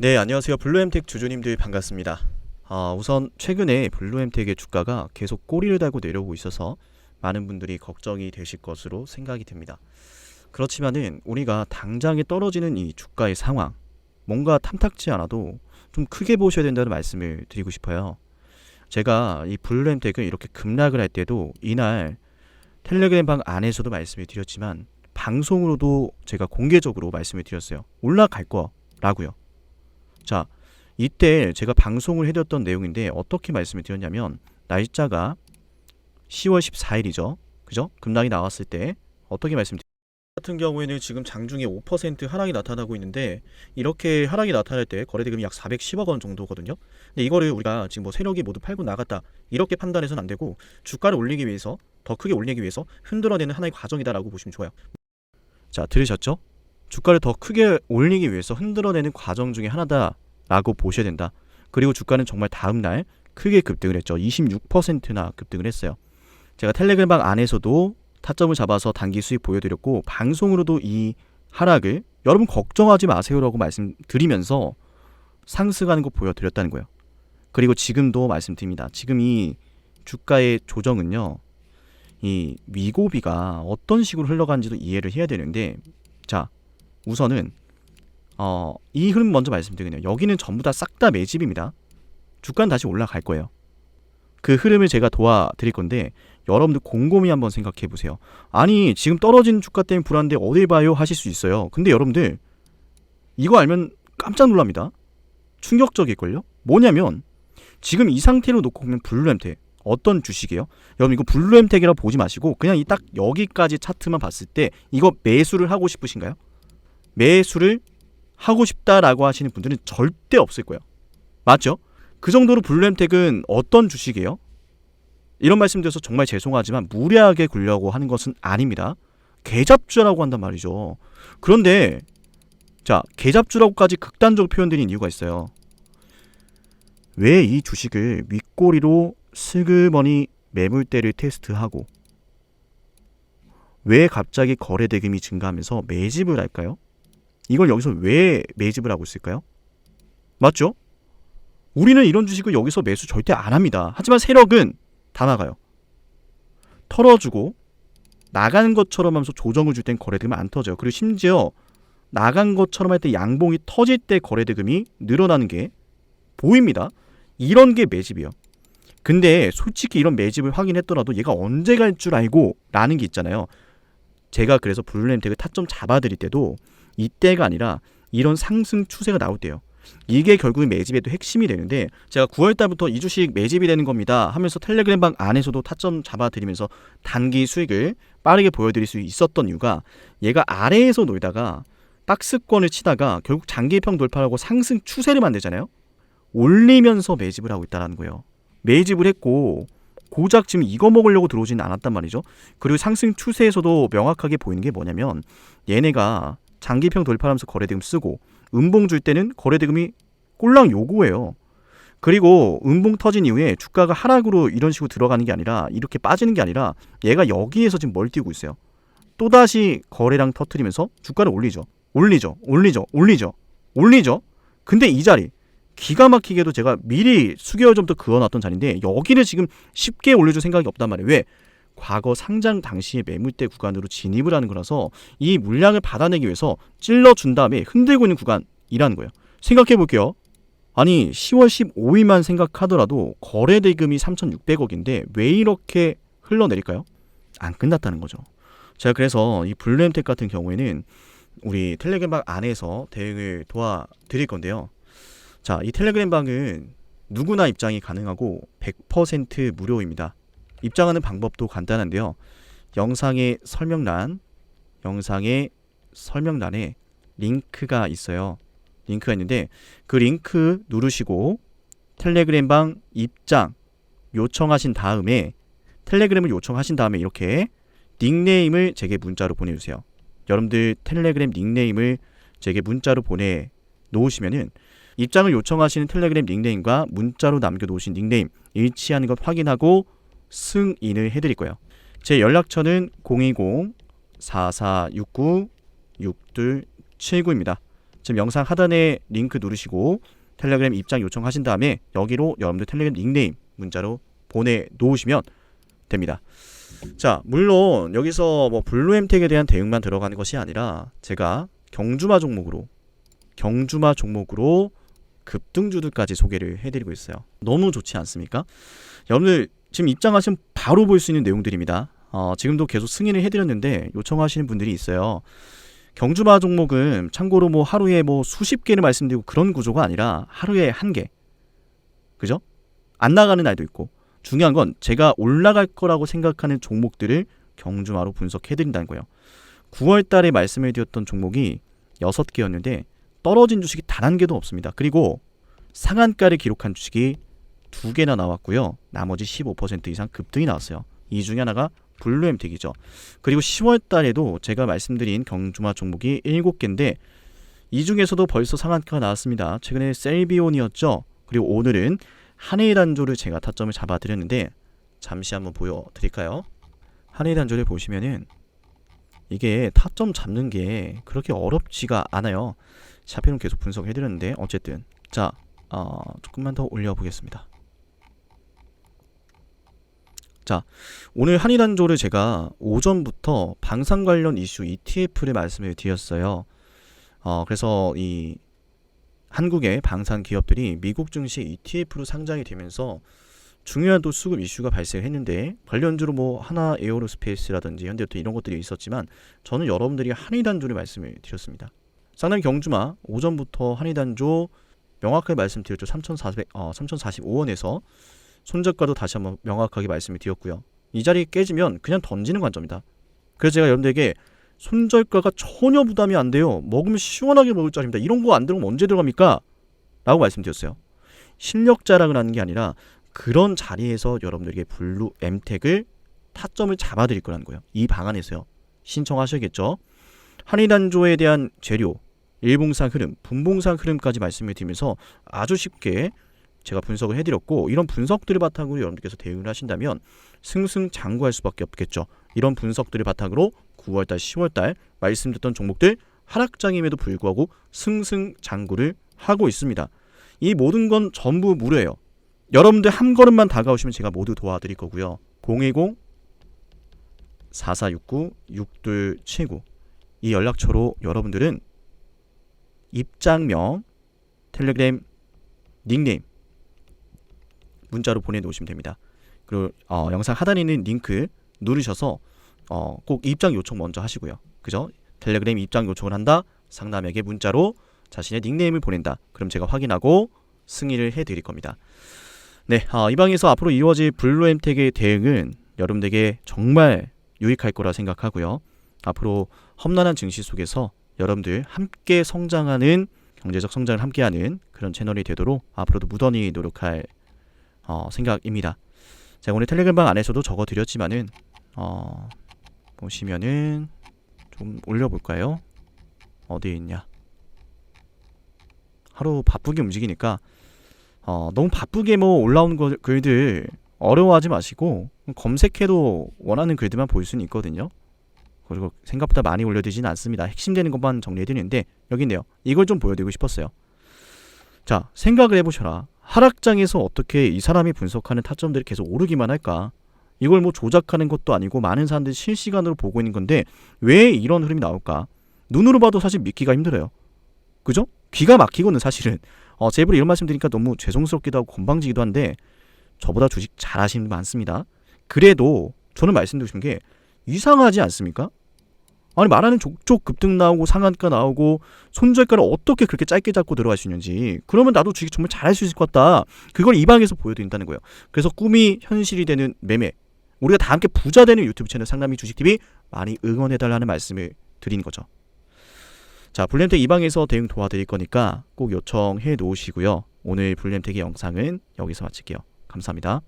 네, 안녕하세요. 블루엠텍 주주님들 반갑습니다. 아, 우선 최근에 블루엠텍의 주가가 계속 꼬리를 달고 내려오고 있어서 많은 분들이 걱정이 되실 것으로 생각이 됩니다. 그렇지만은 우리가 당장에 떨어지는 이 주가의 상황, 뭔가 탐탁지 않아도 좀 크게 보셔야 된다는 말씀을 드리고 싶어요. 제가 이 블루엠텍을 이렇게 급락을 할 때도 이날 텔레그램 방 안에서도 말씀을 드렸지만 방송으로도 제가 공개적으로 말씀을 드렸어요. 올라갈 거라고요. 자, 이때 제가 방송을 해드렸던 내용인데 어떻게 말씀을 드렸냐면 날짜가 10월 14일이죠. 그죠? 급락이 나왔을 때 어떻게 말씀드렸 같은 경우에는 지금 장중에 5% 하락이 나타나고 있는데 이렇게 하락이 나타날 때 거래대금이 약 410억 원 정도거든요. 근데 이거를 우리가 지금 뭐 세력이 모두 팔고 나갔다 이렇게 판단해서는 안 되고 주가를 올리기 위해서 더 크게 올리기 위해서 흔들어내는 하나의 과정이다라고 보시면 좋아요. 자, 들으셨죠? 주가를 더 크게 올리기 위해서 흔들어내는 과정 중에 하나다라고 보셔야 된다. 그리고 주가는 정말 다음 날 크게 급등을 했죠. 26%나 급등을 했어요. 제가 텔레그램방 안에서도 타점을 잡아서 단기 수익 보여드렸고 방송으로도 이 하락을 여러분 걱정하지 마세요라고 말씀드리면서 상승하는 거 보여드렸다는 거예요. 그리고 지금도 말씀드립니다. 지금 이 주가의 조정은요. 이 위고비가 어떤 식으로 흘러가는지도 이해를 해야 되는데 자 우선은 어, 이 흐름 먼저 말씀드리네요. 여기는 전부 다싹다 매집입니다. 주가는 다시 올라갈 거예요. 그 흐름을 제가 도와드릴 건데 여러분들 곰곰이 한번 생각해 보세요. 아니 지금 떨어진 주가 때문에 불안한데 어딜 봐요 하실 수 있어요. 근데 여러분들 이거 알면 깜짝 놀랍니다. 충격적일걸요? 뭐냐면 지금 이 상태로 놓고 보면 블루엠텍 어떤 주식이에요? 여러분 이거 블루엠텍이라고 보지 마시고 그냥 이 딱 여기까지 차트만 봤을 때 이거 매수를 하고 싶으신가요? 매수를 하고 싶다라고 하시는 분들은 절대 없을 거예요. 맞죠? 그 정도로 블루엠텍은 어떤 주식이에요? 이런 말씀드려서 정말 죄송하지만 무리하게 굴려고 하는 것은 아닙니다. 개잡주라고 한단 말이죠. 그런데 자 개잡주라고까지 극단적으로 표현드린 이유가 있어요. 왜 이 주식을 윗꼬리로 슬그머니 매물대를 테스트하고 왜 갑자기 거래 대금이 증가하면서 매집을 할까요? 이걸 여기서 왜 매집을 하고 있을까요? 맞죠? 우리는 이런 주식을 여기서 매수 절대 안 합니다. 하지만 세력은 다 나가요. 털어주고 나가는 것처럼 하면서 조정을 줄 땐 거래대금이 안 터져요. 그리고 심지어 나간 것처럼 할 때 양봉이 터질 때 거래대금이 늘어나는 게 보입니다. 이런 게 매집이에요. 근데 솔직히 이런 매집을 확인했더라도 얘가 언제 갈 줄 알고 라는 게 있잖아요. 제가 그래서 블루램텍을 타점 잡아드릴 때도 이때가 아니라 이런 상승 추세가 나올 때요. 이게 결국 매집에도 핵심이 되는데 제가 9월 달부터 이 주식 매집이 되는 겁니다 하면서 텔레그램 방 안에서도 타점 잡아드리면서 단기 수익을 빠르게 보여드릴 수 있었던 이유가 얘가 아래에서 놀다가 박스권을 치다가 결국 장기평 돌파하고 상승 추세를 만들잖아요. 올리면서 매집을 하고 있다는 거예요. 매집을 했고 고작 지금 이거 먹으려고 들어오지는 않았단 말이죠. 그리고 상승 추세에서도 명확하게 보이는 게 뭐냐면 얘네가 장기평 돌파하면서 거래대금 쓰고 음봉 줄 때는 거래대금이 꼴랑 요구해요. 그리고 음봉 터진 이후에 주가가 하락으로 이런 식으로 들어가는 게 아니라 이렇게 빠지는 게 아니라 얘가 여기에서 지금 뭘 뛰고 있어요. 또다시 거래량 터트리면서 주가를 올리죠. 올리죠. 올리죠. 올리죠. 올리죠. 근데 이 자리 기가 막히게도 제가 미리 수개월 전부터 그어놨던 자리인데 여기를 지금 쉽게 올려줄 생각이 없단 말이에요. 왜? 과거 상장 당시의 매물대 구간으로 진입을 하는 거라서 이 물량을 받아내기 위해서 찔러준 다음에 흔들고 있는 구간이라는 거예요. 생각해 볼게요. 아니 10월 15일만 생각하더라도 거래 대금이 3,600억인데 왜 이렇게 흘러내릴까요? 안 끝났다는 거죠. 제가 그래서 이 블루엠텍 같은 경우에는 우리 텔레그램 방 안에서 대응을 도와드릴 건데요. 자, 이 텔레그램 방은 누구나 입장이 가능하고 100% 무료입니다. 입장하는 방법도 간단한데요. 영상의 설명란, 영상의 설명란에 링크가 있어요. 링크가 있는데 그 링크 누르시고 텔레그램 방 입장 요청하신 다음에 텔레그램을 요청하신 다음에 이렇게 닉네임을 제게 문자로 보내주세요. 여러분들 텔레그램 닉네임을 제게 문자로 보내 놓으시면은 입장을 요청하시는 텔레그램 닉네임과 문자로 남겨놓으신 닉네임 일치하는 것 확인하고 승인을 해드릴 거예요. 제 연락처는 020-4469-6279입니다. 지금 영상 하단에 링크 누르시고 텔레그램 입장 요청하신 다음에 여기로 여러분들 텔레그램 닉네임 문자로 보내 놓으시면 됩니다. 자, 물론 여기서 뭐 블루 엠텍에 대한 대응만 들어가는 것이 아니라 제가 경주마 종목으로 경주마 종목으로 급등주들까지 소개를 해드리고 있어요. 너무 좋지 않습니까? 여러분들 지금 입장하시면 바로 볼 수 있는 내용들입니다. 어, 지금도 계속 승인을 해드렸는데 요청하시는 분들이 있어요. 경주마 종목은 참고로 뭐 하루에 뭐 수십 개를 말씀드리고 그런 구조가 아니라 하루에 한 개. 그죠? 안 나가는 날도 있고 중요한 건 제가 올라갈 거라고 생각하는 종목들을 경주마로 분석해 드린다는 거예요. 9월 달에 말씀을 드렸던 종목이 6개였는데 떨어진 주식이 단 한 개도 없습니다. 그리고 상한가를 기록한 주식이 두 개나 나왔고요. 나머지 15% 이상 급등이 나왔어요. 이 중에 하나가 블루 엠텍이죠. 그리고 10월 달에도 제가 말씀드린 경주마 종목이 7개인데 이 중에서도 벌써 상한가가 나왔습니다. 최근에 셀비온이었죠. 그리고 오늘은 한해일 단조를 제가 타점을 잡아드렸는데 잠시 한번 보여드릴까요? 한해일 단조를 보시면은 이게 타점 잡는 게 그렇게 어렵지가 않아요. 샤피는 계속 분석해드렸는데 어쨌든 자 어, 조금만 더 올려보겠습니다. 자, 오늘 한일단조를 제가 오전부터 방산 관련 이슈 ETF를 말씀을 드렸어요. 어, 그래서 이 한국의 방산 기업들이 미국 증시 ETF로 상장이 되면서 중요한 또 수급 이슈가 발생했는데 관련주로 뭐 하나 에어로스페이스라든지 현대부터 이런 것들이 있었지만 저는 여러분들이 한일단조를 말씀을 드렸습니다. 상당히 경주마 오전부터 한일단조 명확하게 말씀드렸죠. 3,400, 어, 3,045원에서 손절가도 다시 한번 명확하게 말씀을 드렸고요. 이 자리 깨지면 그냥 던지는 관점이다. 그래서 제가 여러분들에게 손절가가 전혀 부담이 안 돼요. 먹으면 시원하게 먹을 자리입니다. 이런 거 안 들어오면 언제 들어갑니까? 라고 말씀드렸어요. 실력 자랑을 하는 게 아니라 그런 자리에서 여러분들에게 블루 엠텍을 타점을 잡아드릴 거라는 거예요. 이 방안에서요. 신청하셔야겠죠. 한의단조에 대한 재료, 일봉상 흐름, 분봉상 흐름까지 말씀을 드리면서 아주 쉽게 제가 분석을 해드렸고 이런 분석들을 바탕으로 여러분들께서 대응을 하신다면 승승장구할 수밖에 없겠죠. 이런 분석들을 바탕으로 9월달, 10월달 말씀드렸던 종목들 하락장임에도 불구하고 승승장구를 하고 있습니다. 이 모든 건 전부 무료예요. 여러분들 한 걸음만 다가오시면 제가 모두 도와드릴 거고요. 010 4469 6279 이 연락처로 여러분들은 입장명, 텔레그램 닉네임 문자로 보내놓으시면 됩니다. 그리고 어, 영상 하단에 있는 링크 누르셔서 어, 꼭 입장 요청 먼저 하시고요. 그죠? 텔레그램 입장 요청을 한다. 상담에게 문자로 자신의 닉네임을 보낸다. 그럼 제가 확인하고 승인을 해드릴 겁니다. 네, 어, 이 방에서 앞으로 이루어질 블루엠텍의 대응은 여러분들에게 정말 유익할 거라 생각하고요. 앞으로 험난한 증시 속에서 여러분들 함께 성장하는 경제적 성장을 함께하는 그런 채널이 되도록 앞으로도 무던히 노력할 어, 생각입니다. 제가 오늘 텔레그램방 안에서도 적어드렸지만은 어, 보시면은 좀 올려볼까요? 어디에 있냐? 하루 바쁘게 움직이니까 어, 너무 바쁘게 뭐 올라오는 거, 글들 어려워하지 마시고 검색해도 원하는 글들만 볼 수는 있거든요. 그리고 생각보다 많이 올려드리진 않습니다. 핵심되는 것만 정리해드리는데 여기 있네요. 이걸 좀 보여드리고 싶었어요. 자, 생각을 해보셔라. 하락장에서 어떻게 이 사람이 분석하는 타점들이 계속 오르기만 할까? 이걸 뭐 조작하는 것도 아니고 많은 사람들이 실시간으로 보고 있는 건데 왜 이런 흐름이 나올까? 눈으로 봐도 사실 믿기가 힘들어요. 그죠? 귀가 막히고는 사실은 어, 제 입으로 이런 말씀 드리니까 너무 죄송스럽기도 하고 건방지기도 한데 저보다 주식 잘하시는 분 많습니다. 그래도 저는 말씀드리고 싶은 게 이상하지 않습니까? 아니 말하는 족족 급등 나오고 상한가 나오고 손절가를 어떻게 그렇게 짧게 잡고 들어갈 수 있는지. 그러면 나도 주식 정말 잘할 수 있을 것 같다. 그걸 이 방에서 보여드린다는 거예요. 그래서 꿈이 현실이 되는 매매. 우리가 다 함께 부자 되는 유튜브 채널 상남이 주식TV 많이 응원해달라는 말씀을 드린 거죠. 자 블렘텍 이 방에서 대응 도와드릴 거니까 꼭 요청해 놓으시고요. 오늘 블렘텍의 영상은 여기서 마칠게요. 감사합니다